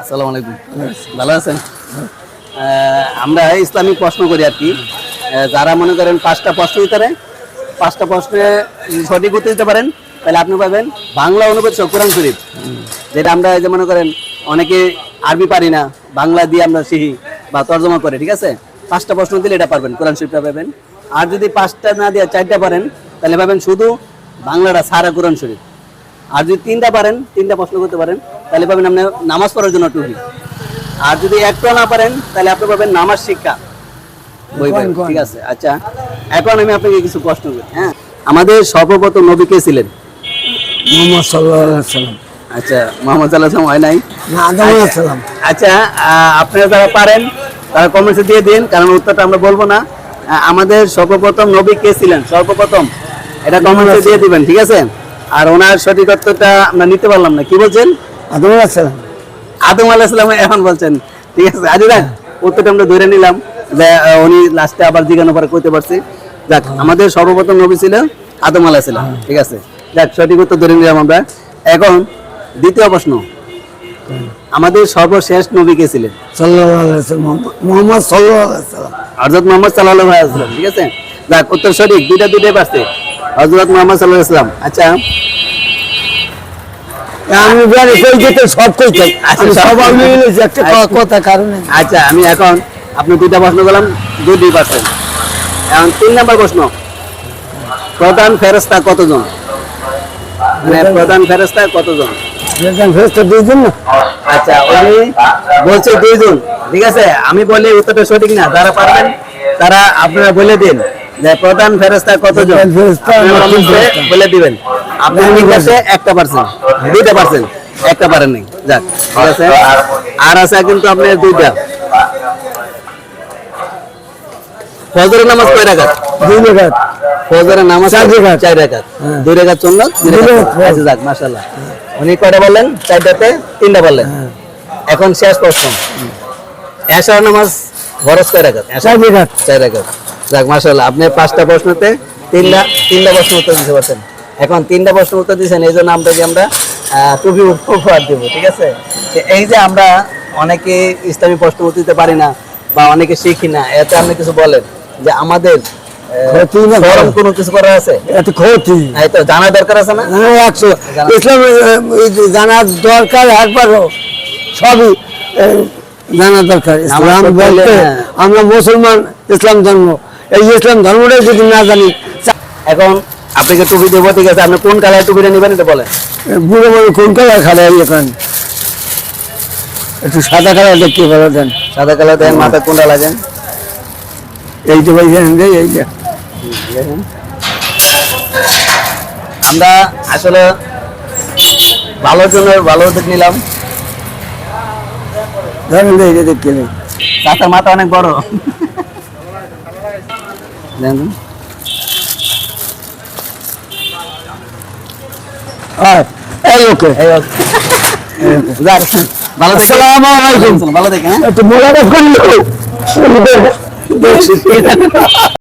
আসসালামু আলাইকুম। ভালো আছেন? আমরা ইসলামিক প্রশ্ন করি আর কি। যারা মনে করেন পাঁচটা প্রশ্ন দিতে পারে পাঁচটা প্রশ্নে সঠিক উত্তর দিতে পারেন, তাহলে আপনি পাবেন বাংলা অনুবাদ সহ কোরআন শরীফ। যেটা আমরা যে মনে করেন অনেকে আরবি পারি না, বাংলা দিয়ে আমরা শিখি বা তর্জমা করে, ঠিক আছে? পাঁচটা প্রশ্ন দিলে এটা পারবেন, কোরআন শরীফটা পাবেন। আর যদি পাঁচটা না দিয়ে চারটা পারেন, তাহলে পাবেন শুধু বাংলাটা সারা কোরআন শরীফ। আর যদি তিনটা পারেন তিনটা প্রশ্ন করতে পারেন তাহলে পাবেন আপনি নামাজ পড়ার জন্য টুপি। আর যদি একটা না পারেন তাহলে আপনি পাবেন নামাজ শিক্ষা। বই। ঠিক আছে? আচ্ছা এখন আমি আপনাকে কিছু প্রশ্ন করি হ্যাঁ? আমাদের সর্বপ্রথম নবী কে ছিলেন? মোহাম্মদ সাল্লাম আচ্ছা মোহাম্মদ সাল্লাহ হয় নাই? আচ্ছা আহ, আপনারা যারা পারেন তারা কমেন্টসে দিয়ে দিন কারণ উত্তরটা আমরা বলব না। আমাদের সর্বপ্রথম নবী কে ছিলেন? সর্বপ্রথম। এটা কমেন্টসে দিয়ে দিবেন ঠিক আছে? আর ওনার সঠিকত্বটা আমরা নিতে পারলাম না। কি বলছেন? আদম সালাম। আদম আলাহিসাম এখন বলছেন। ঠিক আছে আজিরা উত্তরটা আমরা ধরে নিলাম যে উনি লাস্টে আবার জিজ্ঞাসা পরে করতে পারছি। যাক আমাদের সর্বপ্রথম নবী ছিল আদম আলাহিসাম ঠিক আছে? যাক সঠিক উত্তর ধরে নিলাম আমরা। এখন দ্বিতীয় প্রশ্ন। আমাদের সর্বশেষ নবী কে ছিলেন? মোহাম্মদ সাল্লাহ হজরত মোহাম্মদ সাল্লাহ ঠিক আছে? যাক উত্তর সঠিক। দুইটা দুইটাই পারছে। হজরত মোহাম্মদ সাল্লাহ ইসলাম আচ্ছা। আমি জানি কই যেতে সব কই চাই আচ্ছা, আমি সব সব আমি একটা কথা কারণে। আচ্ছা আমি এখন আপনি দুইটা প্রশ্ন করলাম দুই দুই এখন তিন নম্বর প্রশ্ন। প্রধান ফেরস্তা কতজন? মানে প্রধান ফেরস্তা কতজন? যেখানে ফেরস্তা দিয়ে দিন না? আচ্ছা উনি বলছে দুইজন। ঠিক আছে আমি বলি উত্তরটা সঠিক না যারা পারবেন তারা আপনারা বলে দিন। যে প্রধান ফেরস্তা কতজন? আপনারা। বলে দিবেন। আপনি ঠিক একটা পার্সেন্ট দুইটা পার্সেন্ট একটা পারেন নাই। যাক ঠিক আছে? আর আছে কিন্তু আপনার দুইটা। ফজরের নামাজ কয় রাকাত? দুই জায়গায় ফজরের নামাজ চার রাকাত। চার রাকাত। হ্যাঁ। দুই রাকাত ফরজ। আচ্ছা যাক মাশাআল্লাহ। উনি কয়টা বললেন? চারটাতে তিনটা বললেন। এখন শেষ প্রশ্ন। এশার নামাজ ফরজ কয় এশার চার জায়গায় চার রাকাত। যাক মাশাআল্লাহ আপনি পাঁচটা প্রশ্নতে তিনটা তিনটা প্রশ্ন উত্তর দিতে পারছেন। এখন তিনটা প্রশ্ন উত্তর দিয়েছেন এই জন্য আমরা যে আমরা টুপি উপহার দেবো ঠিক আছে? এই যে আমরা অনেকে ইসলামী প্রশ্ন উত্তর দিতে পারি না বা অনেকে শিখি না এতে আপনি কিছু বলেন যে আমাদের ক্ষতি না চরম কোনো কিছু করার আছে? এত ক্ষতি এই জানা দরকার আছে না? হ্যাঁ একশো। ইসলাম জানার দরকার একবারও সবই এ, জানা দরকার। ইসলাম বলতে হ্যাঁ। আমরা মুসলমান ইসলাম ধর্ম। এই ইসলাম ধর্মটাই যদি না জানি এখন আপনাকে টুপি দেবো ঠিক আছে? আপনি কোন কালার টুপিটা নেবেন এটা বলেন। বুড়ো বড় কোন কালার খালে এখন? একটু সাদা কালার দেখতে ভালো দেন। সাদা কালার দেন মাথা কোনটা লাগেন? এই যে ভাই এই যে আমরা আসলে ভালোর জন্য ভালো উদ্যোগ নিলাম। ধরেন এই যে দেখতে চাচার মাথা অনেক বড়। আর এই ওকে এই। যাক, ভালো আসসালামু আলাইকুম ভালো দেখে হ্যাঁ একটু মোলাটা করল